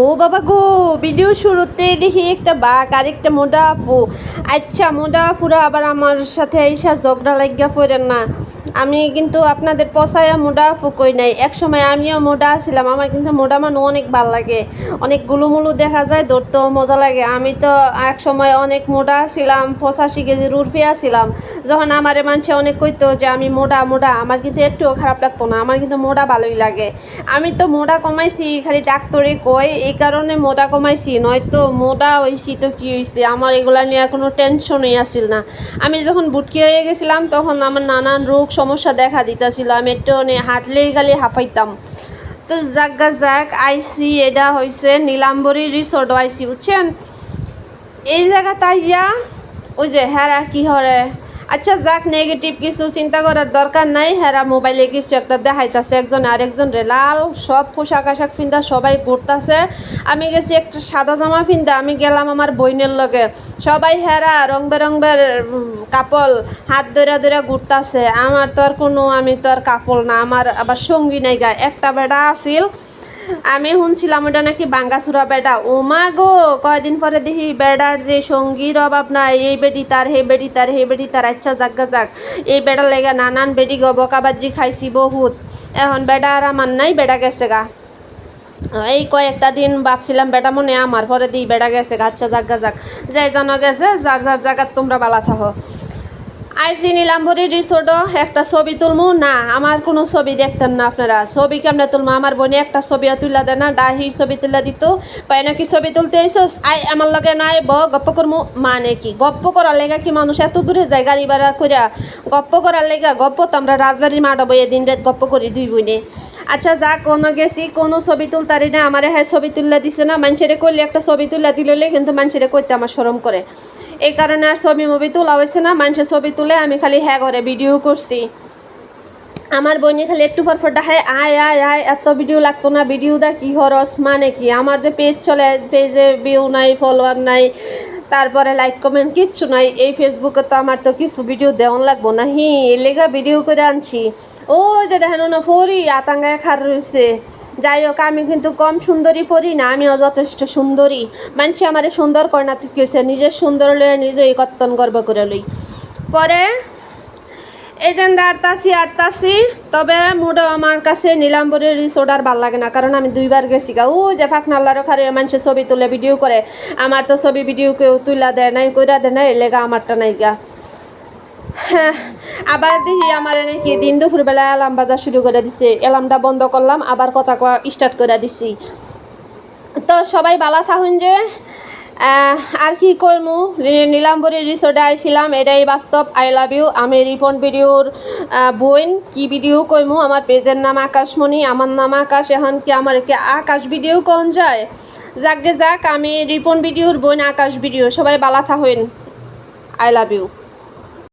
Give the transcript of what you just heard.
ও বাবা গো ভিডিও শুরুতে দেখি একটা বাঘ আর একটা মোটা আপু আচ্ছা মোটা আপুরা আবার আমার সাথে এইসা ঝগড়া লাগিয়া পড়েন না। আমি কিন্তু আপনাদের পসায়া মোটা আপু কই নাই। এক সময় আমিও মোটা ছিলাম, আমার কিন্তু মোটা মানুষ অনেক ভালো লাগে। অনেক গুলুমুলু দেখা যায়, ধরতেও মজা লাগে। আমি তো এক সময় অনেক মোটা ছিলাম, পঁচাশি কেজির উর্ফিয়া ছিলাম। যখন আমার মানুষে অনেক কইতো যে, আমি মোটা মোটা, আমার কিন্তু একটুও খারাপ লাগতো না, আমার কিন্তু মোটা ভালোই লাগে। আমি তো মোটা কমাইছি, খালি ডাক্তারে কয় এই কারণে মোটা কমাইছি, নয়তো মোটা হয়েছি তো কি হয়েছে আমার এগুলা নিয়ে কোনো টেনশনই আসিল না। আমি যখন বুটকি হয়ে গেছিলাম, তখন আমার নানান রোগ সমস্যা দেখা দিতেছিল। আমি একটু নে হাঁটলেই খালি হাঁপাইতাম। তো জাগা যাক, আইসি, এটা হয়েছে নীলাম্বরী রিসোর্ট আইসি, বুঝছেন? এই জায়গা তাইয়া ওই যে হেরা কি হরে? আচ্ছা যাক নেগেটিভ কিছু চিন্তা করার দরকার নাই। হেরা মোবাইলে কিছু একটা দেখাইতাছে, একজন আরেকজন রে লাল, সব পোশাক আশাক ফিন্দা সবাই ঘুরতাছে আমি গেছি একটা সাদা জামা ফিন্দা আমি গেলাম আমার বইনের লগে। সবাই হেরা রং বেরঙের কাপল, হাত ধরে ধরে ঘুরতাছে। আমার তো আর কোনো, আমি তো আর কাপল না, আমার আবার সঙ্গী নাই গা। একটা বেড়া আছিল আমি শুনছিলাম ওটা নাকি বাঙ্গাসুরা বেডা ও মা গো, কয়দিন পরে দেখি বেডার যে সঙ্গীর অভাব নাই, এই বেডি তার, হে বেডি তার, হে বেডি তার আচ্ছা জাগা যাক। এই বেডার লেগে নানান বেডি গো বকাবাজি খাইছি বহুত। এখন বেডা আর আমার নাই বেডা গেছে গা। এই কয়েকটা দিন ভাবছিলাম বেটা মনে আমার পরে দিই বেড়া গেছে আচ্ছা জাগা যাক। যাই জানা গেছে, যার যার জায়গার তোমরা বালা থাকো। আইসি নীলাম্বরী রিসোর্টও একটা ছবি তুলমু? না, আমার কোনো ছবি দেখতেন না আপনারা। ছবি কেমনে তুলমু? আমার বোনে একটা ছবিও তুলা দেয় না, ডাহি ছবি তুলা দিত। কয় নাকি ছবি তুলতে আইসস? আই, আমার লগে নাই, ব, গপ্প করমু। মানে কি? গপ্প করার লেগা কি মানুষ এত দূরে যায় গাড়ি ভাড়া করিয়া গপ্প করার লেগা, গপ্প তো আমরা রাজবাড়ির মাঠ বইয়ে দিন রাত গপ্প করি দুই বোনে। আচ্ছা যা, কোনো গেছি, কোনো ছবি তুলতারি না। আমার হ্যাঁ ছবি তুললা দিছে না। মানুষেরে করলে একটা ছবি তুলা দিলে কিন্তু মানুষেরে করতে আমার সরম করে। এই কারণে আর ছবি মুভি তোলা হয়েছে না, মানুষের ছবি তুলে আমি খালি হ্যাঁ করে ভিডিও করছি। আমার বোনে খালি একটু পর দেখায়, আয় আয় আয়, এত ভিডিও লাগতো না ভিডিও দা কি হরস মানে কি? আমার যে পেজ চলে পেজে ভিউ নাই ফলোয়ার নাই, তারপরে লাইক কমেন্ট কিচ্ছু নাই, এই ফেসবুকে তো আমার তো কিছু ভিডিও দেওয়ান লাগবো না, হি লেগা ভিডিও করে আনছি। ও যে দেখেন না, ফরি, আতাঙ্গায় খার রয়েছে যাই হোক, আমি কিন্তু কম সুন্দরী পড়ি না, আমিও যথেষ্ট সুন্দরী। মানছি আমারে সুন্দর করে না ঠিক আছে নিজের সুন্দর লয়ে নিজেই কর্তন গর্ব করে লই। পরে যে আটতাছি আটতাছি তবে মুডও আমার কাছে নীলাম্বরের রিসোর্ট আর ভালো লাগে না, কারণ আমি দুইবার গেছি গা। ও যে ফাঁকনাল্লার খারে মানুষের ছবি তুলে ভিডিও করে, আমার তো ছবি ভিডিও কেউ তুলা দেয় নাই, কইরা দেয় নাই, লেগা আমারটা নাই গা। আবার দেখি আমার নাকি দিন দুপুরবেলা অ্যালার্ম বাজার শুরু করে দিছে। অ্যালার্মটা বন্ধ করলাম, আবার কথা কয়া স্টার্ট করে দিছি। তো সবাই বালা থাকুন যে। আর কি করমু? নি- নীলাম্বরী রিসোর্টে আইছিলাম, এটাই বাস্তব। আই লাভ ইউ আমি রিপন ভিডিওর বোন। কি ভিডিও কইমু আমার পেজের নাম আকাশমণি, আমার নাম আকাশ। এখন কি আমার কি আকাশ ভিডিও কোন যায়? যাক গে যাক, আমি রিপন ভিডিওর বোন, আকাশ ভিডিও সবাই বালা থাকুন। I love you